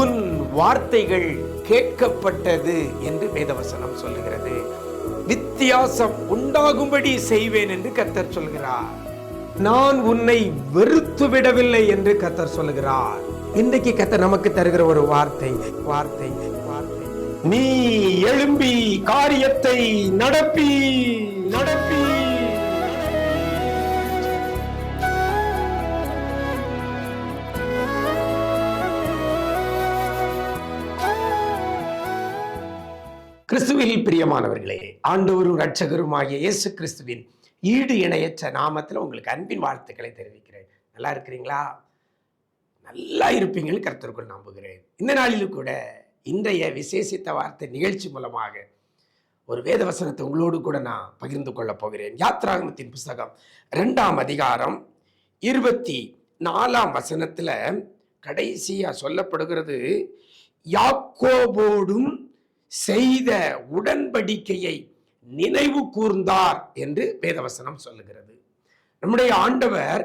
உன் வார்த்தைகள் கேட்கப்பட்டது என்று வேதவசனம் சொல்லுகிறது. வித்தியாசம் உண்டாகும்படி செய்வேன் என்று கத்தர் சொல்கிறார். நான் உன்னை வெறுத்து விடவில்லை என்று கத்தர் சொல்கிறார் இன்றைக்கு கத்தர் நமக்கு தருகிற ஒரு வார்த்தை வார்த்தை வார்த்தை. நீ எழும்பி காரியத்தை நடப்பி நடப்பி. கிறிஸ்துவில் பிரியமானவர்களே ஆண்டவரும் ரட்சகருமாகிய இயேசு கிறிஸ்துவின் ஈடு இணையற்ற நாமத்தில் உங்களுக்கு அன்பின் வாழ்த்துக்களை தெரிவிக்கிறேன். நல்லா இருக்கிறீங்களா? நல்லா இருப்பீங்கன்னு கருத்திற்குள் நம்புகிறேன். இந்த நாளிலும் கூட இன்றைய விசேஷித்த வார்த்தை நிகழ்ச்சி மூலமாக ஒரு வேத வசனத்தை உங்களோடு கூட நான் பகிர்ந்து கொள்ளப் போகிறேன். யாத்ராகமத்தின் புஸ்தகம் ரெண்டாம் அதிகாரம் இருபத்தி நாலாம் வசனத்தில் கடைசியாக சொல்லப்படுகிறது யாக்கோபோடும் செய்த உடன்படிக்கையை நினைவு கூர்ந்தார் என்று வேதவசனம் சொல்லுகிறது. நம்முடைய ஆண்டவர்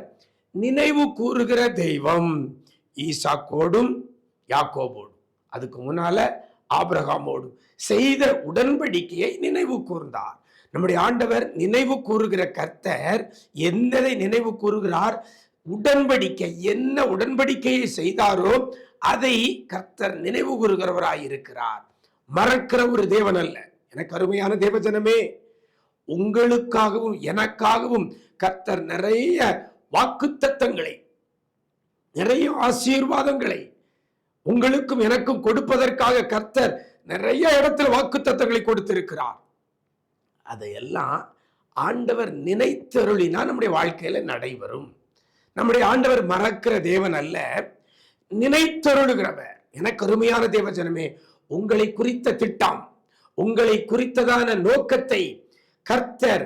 நினைவு கூறுகிற தெய்வம் ஈசாக்கோடும் யாக்கோபோடும். அதுக்கு முன்னால ஆபிரகாமோடும் செய்த உடன்படிக்கையை நினைவு கூர்ந்தார். நம்முடைய ஆண்டவர் நினைவு கூறுகிற கர்த்தர் எந்ததை நினைவு கூறுகிறார்? உடன்படிக்கை என்ன உடன்படிக்கையை செய்தாரோ அதை கர்த்தர் நினைவு கூறுகிறவராய் இருக்கிறார் மறக்கிற ஒரு தேவன் அல்ல. எனக்கு அருமையான தேவஜனமே உங்களுக்காகவும் எனக்காகவும் கர்த்தர் நிறைய வாக்குத்தத்தங்களை நிறைய ஆசீர்வாதங்களை உங்களுக்கும் எனக்கும் கொடுப்பதற்காக கர்த்தர் நிறைய இடத்துல வாக்குத்தத்தங்களை கொடுத்திருக்கிறார். அதையெல்லாம் ஆண்டவர் நினைத்தருளினா நம்முடைய வாழ்க்கையில நடைபெறும். நம்முடைய ஆண்டவர் மறக்கிற தேவன் அல்ல நினைத்தருளுகிறவர். எனக்கு அருமையான தேவஜனமே உங்களை குறித்த திட்டம் உங்களை குறித்ததான நோக்கத்தை கர்த்தர்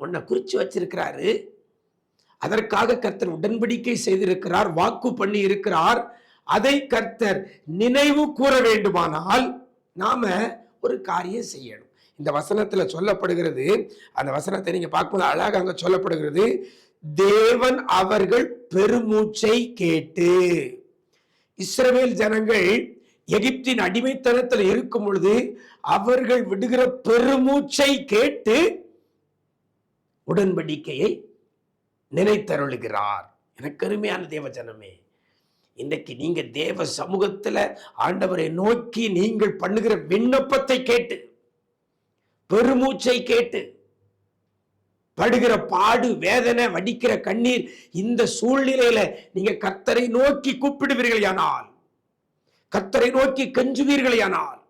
உன்னை குறிச்சு வச்சிருக்கிறாரு. அதற்காக கர்த்தர் உடன்படிக்கை செய்திருக்கிறார் வாக்கு பண்ணி இருக்கிறார். அதை கர்த்தர் நினைவு கூற வேண்டுமானால் நாம ஒரு காரியம் செய்யணும். இந்த வசனத்துல சொல்லப்படுகிறது அந்த வசனத்தை நீங்க பார்க்கும்போது அழகாக அங்க சொல்லப்படுகிறது தேவன் அவர்கள் பெருமூச்சை கேட்டு. இஸ்ரவேல் ஜனங்கள் எகிப்தின் அடிமைத்தனத்தில் இருக்கும் பொழுது அவர்கள் விடுகிற பெருமூச்சை கேட்டு உடன்படிக்கையை நினைத்தருளுகிறார். எனக்கு அருமையான தேவ ஜனமே இன்றைக்கு நீங்க தேவ சமூகத்துல ஆண்டவரை நோக்கி நீங்கள் பண்ணுகிற விண்ணப்பத்தை கேட்டு பெருமூச்சை கேட்டு படுகிற பாடு வேதனை வடிக்கிற கண்ணீர் இந்த சூழ்நிலையில நீங்க கத்தரை நோக்கி கூப்பிடுவீர்கள் ஆனால் கர்த்தரை நோக்கி கெஞ்சுவீர்களானால்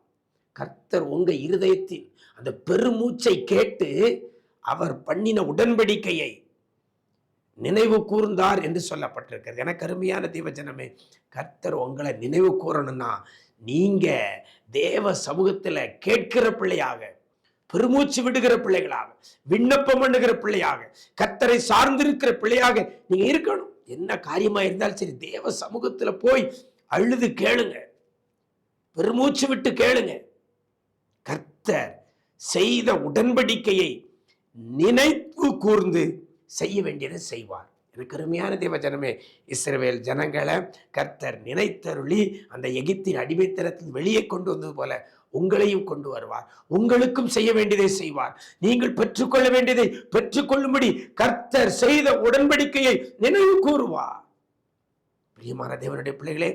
கர்த்தர் உங்க இருதயத்தில் அந்த பெருமூச்சை கேட்டு அவர் பண்ணின உடன்படிக்கையை நினைவு கூர்ந்தார் என்று சொல்லப்பட்டிருக்கிறது. எனக்கு அருமையான தீபஜனமே கர்த்தர் உங்களை நினைவு கூறணும்னா நீங்க தேவ சமூகத்தில் கேட்கிற பிள்ளையாக பெருமூச்சு விடுகிற பிள்ளைகளாக விண்ணப்பம் பண்ணுகிற பிள்ளையாக கர்த்தரை சார்ந்திருக்கிற பிள்ளையாக நீங்க இருக்கணும். என்ன காரியமா இருந்தாலும் சரி தேவ சமூகத்தில் போய் அழுது கேளுங்க. பெருமூச்சு விட்டு கேளுங்க. கர்த்தர் செய்த உடன்படிக்கையை நினைவு கூர்ந்து செய்ய வேண்டியதை செய்வார். எனக்கு அருமையான தேவஜனமே இஸ்ரேல் இஸ்ரவேல் ஜனங்களை கர்த்தர் நினைத்தருளி அந்த எகிப்தின் அடிமைத்தனத்தில் வெளியே கொண்டு வந்தது போல உங்களையும் கொண்டு வருவார். உங்களுக்கும் செய்ய வேண்டியதை செய்வார். நீங்கள் பெற்றுக்கொள்ள வேண்டியதை பெற்றுக்கொள்ளும்படி கர்த்தர் செய்த உடன்படிக்கையை நினைவு கூறுவார். பிரியமான தேவனுடைய பிள்ளைகளே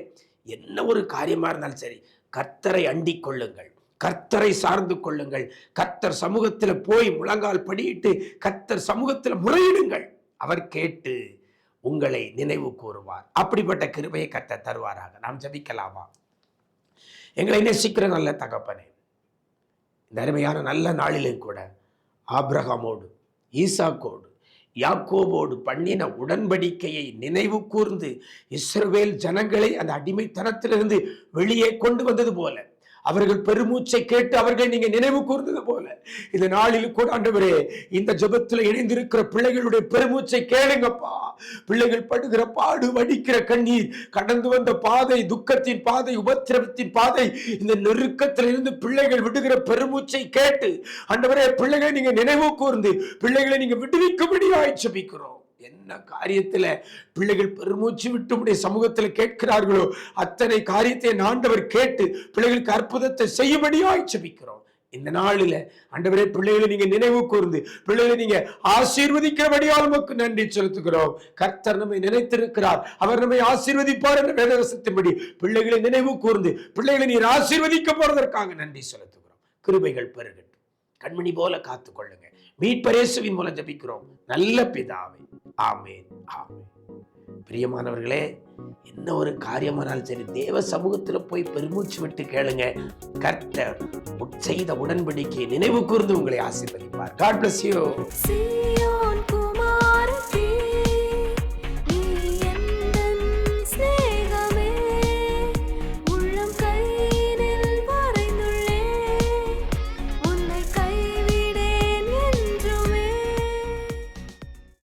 என்ன ஒரு காரியமா இருந்தாலும் சரி கர்த்தரை அண்டிக் கொள்ளுங்கள். கர்த்தரை சார்ந்து கொள்ளுங்கள். கர்த்தர் சமூகத்தில் போய் முழங்கால் படியிட்டு கர்த்தர் சமூகத்தில் முறையிடுங்கள். அவர் கேட்டு உங்களை நினைவு கூறுவார். அப்படிப்பட்ட கிருபையை கத்த தருவாராக. நாம் ஜபிக்கலாமா? எங்களை நேசிக்கிற நல்ல தகப்பனே இந்த அருமையான நல்ல நாளிலும் கூட ஆப்ரஹாமோடு ஈசாக்கோடு யாக்கோபோடு பண்ணின உடன்படிக்கையை நினைவு கூர்ந்து இஸ்ரவேல் ஜனங்களை அந்த அடிமைத்தனத்திலிருந்து வெளியே கொண்டு வந்தது போல. அவர்கள் பெருமூச்சை கேட்டு அவர்கள் நீங்க நினைவு கூர்ந்தது போல. இந்த நாளில் கூட ஆண்டவரே இந்த ஜெபத்தில் இணைந்திருக்கிற பிள்ளைகளுடைய பெருமூச்சை கேளுங்கப்பா. பிள்ளைகள் படுகிற பாடு வடிக்கிற கண்ணீர் கடந்து வந்த பாதை துக்கத்தின் பாதை உபத்திரவத்தின் பாதை இந்த நெருக்கத்திலிருந்து பிள்ளைகள் விடுகிற பெருமூச்சை கேட்டு ஆண்டவரே பிள்ளைகளை நீங்க நினைவு கூர்ந்து பிள்ளைகளை நீங்க விடுவிக்கும்படியாய் ஜெபிக்கிறோம். என்ன காரியத்துல பிள்ளைகள் பெருமூச்சு விட்டு உடைய சமூகத்துல கேட்கிறார்களோ அத்தனை காரியத்தை ஆண்டவர் கேட்டு பிள்ளைகளுக்கு அற்புதத்தை செய்யும்படியாய் ஜெபிக்கிறோம். இந்த நாளில ஆண்டவரே பிள்ளைகளை நீங்க நினைவு கூர்ந்து பிள்ளைகளை நீங்க ஆசீர்வதிக்கிறபடியால் உமக்கு நன்றி செலுத்துகிறோம். கர்த்தர் நம்மை நினைத்திருக்கிறார். அவர் நம்மை ஆசீர்வதிப்பார் என்ற வேதரசத்தின்படி பிள்ளைகளை நினைவு கூர்ந்து பிள்ளைகளை நீர் ஆசீர்வதிக்க போறதற்காக நன்றி செலுத்துகிறோம். கிருபைகள் பெருகட்டும். கண்மணி போல காத்துக்கொள்ளுங்க. மீட்பரேசுவின் மூலம் ஜபிக்கிறோம். நல்ல பிதாவை. ஆமேன் ஆமேன். பிரியமானவர்களே என்ன ஒரு காரியமானாலும் சரி தேவ சமூகத்துல போய் பெருமூச்சு விட்டு கேளுங்க. கர்த்தர் செய்த உடன்படிக்கையை நினைவு கூர்ந்து உங்களை ஆசீர்வதிப்பார். God bless you